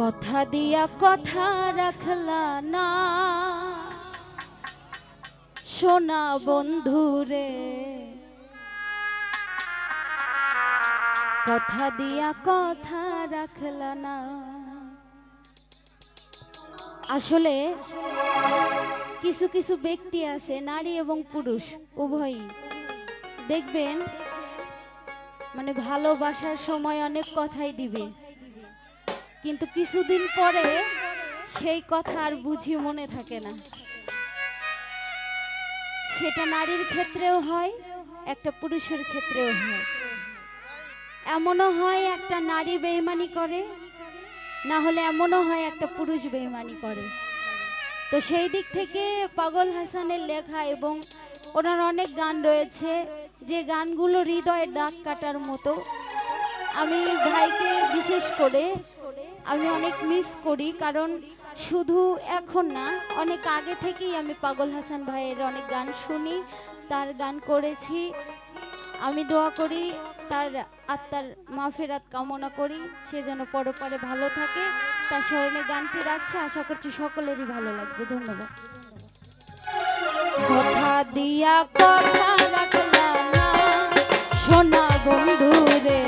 কথা দিয়া কথা রাখলা না। সোনা বন্ধুরে কথা দিয়া কথা রাখলা না। আসলে কিছু কিছু ব্যক্তি আছে, নারী এবং পুরুষ, উভয়ই। দেখবেন মানে ভালোবাসার সময় অনেক কথাই দিবে। কিন্তু কিছুদিন পরে সেই কথা আর বুঝি মনে থাকে না। সেটা নারীর ক্ষেত্রেও হয়, একটা পুরুষের ক্ষেত্রেও হয়। এমনও হয় একটা নারী বেইমানি করে, না হলে এমনও হয় একটা পুরুষ বেইমানি করে। তো সেই দিক থেকে পাগল হাসানের লেখা এবং ওনার অনেক গান রয়েছে, যে গানগুলো হৃদয়ে দাগ কাটার মতো। আমি ভাইকে বিশেষ করে আমি অনেক মিস করি, কারণ শুধু এখন না, অনেক আগে থেকেই আমি পাগল হাসান ভাইয়ের অনেক গান শুনি, তার গান করেছি। আমি দোয়া করি, তার আত্মার মাফেরাত কামনা করি, সে যেন পরপারে ভালো থাকে, তার স্মরণে গানটি রাখছে। আশা করছি সকলেরই ভালো লাগবে। ধন্যবাদ। কথা দিয়া কথা রাখলা না, সোনা বন্ধু রে কথা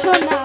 Chona.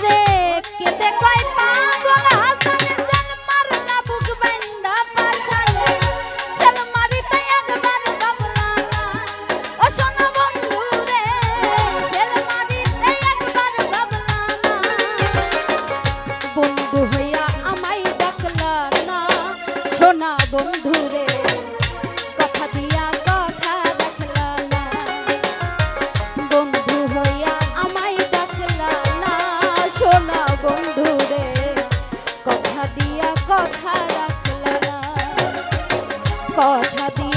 Bravo! happy